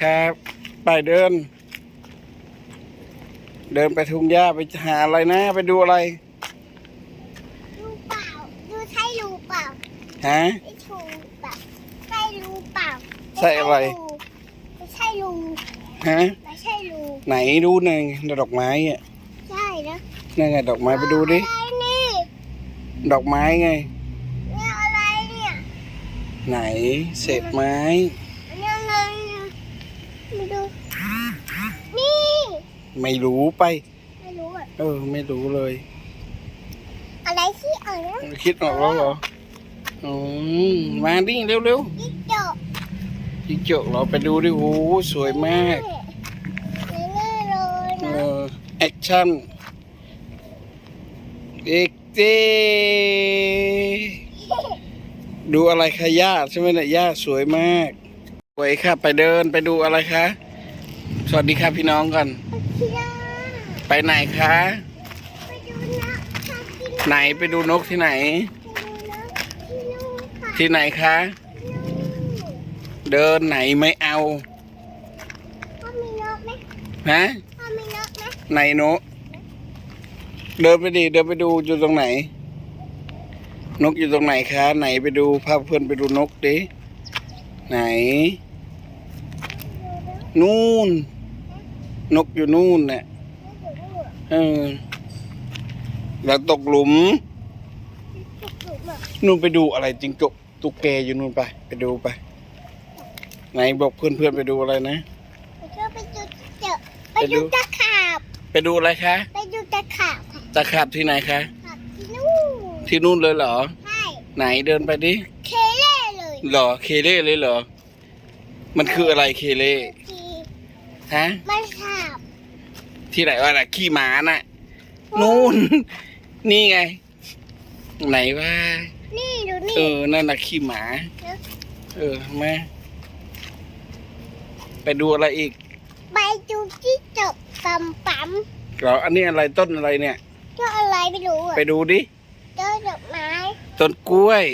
ครับไปเดิน เดินไปทุ่งหญ้าไปหาอะไรนะ ไปดูอะไรรูเปล่าดูใช่รูเปล่าฮะไม่ถูกเปล่าใช่รูเปล่าใช่อะไรไม่ใช่รูฮะไม่ใช่รูไหนดูหนึ่งดอกไม้อะใช่นะนั่นไงดอกไม้ไปดูดิอะไรนี่ดอกไม้ไงเนี่ยอะไรเนี่ยไหนเศษไม้ อันนี้อะไรเนี่ยมาดูนี่ ไม่รู้ไป ไม่รู้อะเออ ไม่รู้เลย อะไรที่เอ่ยนะคิดออกแล้วเหรออืมมาดิเร็วจิ๊กจกๆจิงจกเราไปดูดิโอ้โหสวยมากแน่ๆเลยเอนะอแอคชั่นเอ็กเจดูอะไรคะย่าใช่ไหมเนี่ยย่าสวยมากสวยค่ะ ไปเดินไปดูอะไรคะ สวัสดีครับพี่น้องกันพี่น้า ไปไหนคะไปดูนะชอบกินไหนไปดูนกที่ไหนไปดูนะที่นู่นค่ะที่ไหนคะที่นู่นเดินไหนไม่เอาพ่อมีนกไหมฮะพ่อมีนกไหมไหนนก เดินไปดิเดินไปดูอยู่ตรงไหน นกอยู่ตรงไหนคะ ไหนไปดูพาเพื่อนไปดูนกดิไหน นู่น นกอยู่นู่นเนี่ยเออแล้วตกหลุมนู่นไปดูอะไรจริงจกตุ๊กแกอยู่นู่นไป ไปดูไป ไหนบอกเพื่อนเพื่อนๆไปดูอะไรนะไปดูไปดูเจอไปไปดูดูตะขาบ ไปดูอะไรคะ ไปดูตะขาบค่ะตะขาบที่ไหนคะขาบที่นู่นที่นู่นเลยเหรอใช่ไหนเดินไปดิเคเล่เลยเหรอเคเล่เลยเหรอ มันคืออะไรเคเล่ที ฮะมันขาบที่ไหนว่าน่ะขี้หมาน่ะนู่น นี่ไง ไหนว่า นี่ดูนี่เออนั่นน่ะขี้หมา เออแม่ไปดูอะไรอีก ไปดูที่จบปั๊มปั๊มเหรออันนี้อะไรต้นอะไรเนี่ยเจ้าอะไรไม่รู้อะไปดูดิเจ้าดอกไม้ต้นกล้วย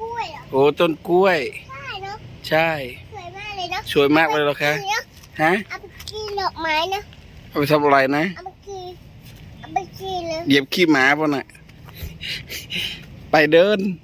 กล้วยเหรอโอ้ต้นกล้วย ใช่เนาะใช่ สวยมากเลยเนาะสวยมากเลยเหรอคะาไปกินเนอฮะเอาไป กินดอกไม้นะ เอาไปทำอะไรนะเอาไปกินเอาไปกินเลยเหยียบขี้หมาป่ะน่ะ ไปเดินไ